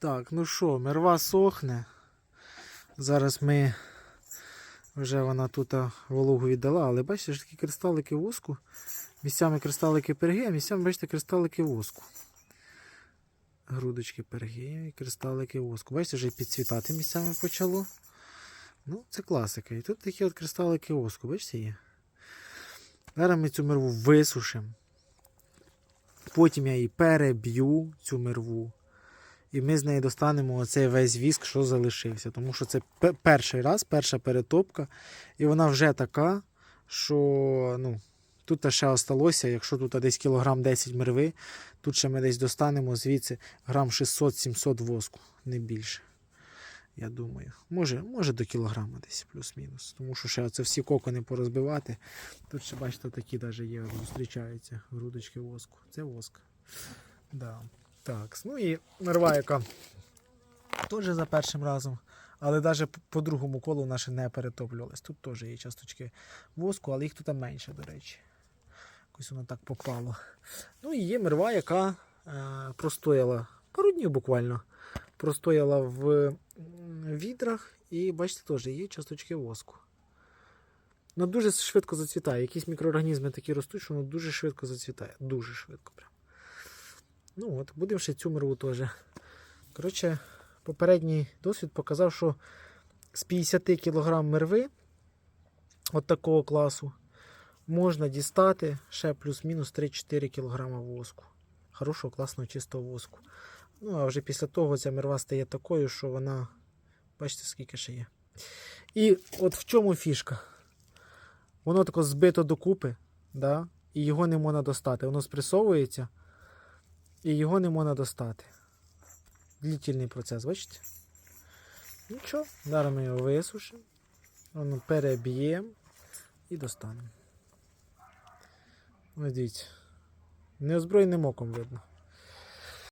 Так, ну що, мерва сохне. Зараз ми вже вона тут вологу віддала, але бачите, ж такі кристалики воску. Місцями кристалики перги, а місцями, бачите, кристалики воску. Грудочки перги і кристалики воску. Бачите, вже підцвітати місцями почало. Ну, це класика. І тут такі от кристалики воску, бачите, є. Зараз ми цю мерву висушимо. Потім я її переб'ю, цю мерву. І ми з неї достанемо оцей весь віск, що залишився. Тому що це перший раз, перша перетопка. І вона вже така, що ну, тут ще осталося, якщо тут десь кілограм 10 мерви, тут ще ми десь достанемо звідси грам 600-700 воску, не більше. Я думаю. Може, може до кілограма десь плюс-мінус. Тому що ще це всі кокони порозбивати. Тут ще, бачите, такі навіть є, зустрічаються грудочки воску. Це воск. Да. Так, ну і мерва, яка теж за першим разом, але навіть по другому колу ще не перетоплювалась. Тут теж є часточки воску, але їх тут менше, до речі. Якось воно так попало. Ну і є мерва, яка е, простояла пару днів буквально. Простояла в відрах, і бачите, теж є часточки воску. Воно дуже швидко зацвітає. Якісь мікроорганізми такі ростуть, що воно дуже швидко зацвітає. Дуже швидко прям. Ну от, будемо ще цю мерву теж. Коротше, попередній досвід показав, що з 50 кг мерви от такого класу можна дістати ще плюс-мінус 3-4 кг воску. Хорошого, класного, чистого воску. Ну, а вже після того ця мерва стає такою, що вона. Бачите, скільки ще є. І от в чому фішка? Воно тако збито докупи, да? і його не можна достати. Воно спресовується, і його не можна достати. Длительний процес, бачите? Нічого, зараз ми його висушимо, воно переб'ємо і достанемо. Ось дивіться. Неозброєним оком видно.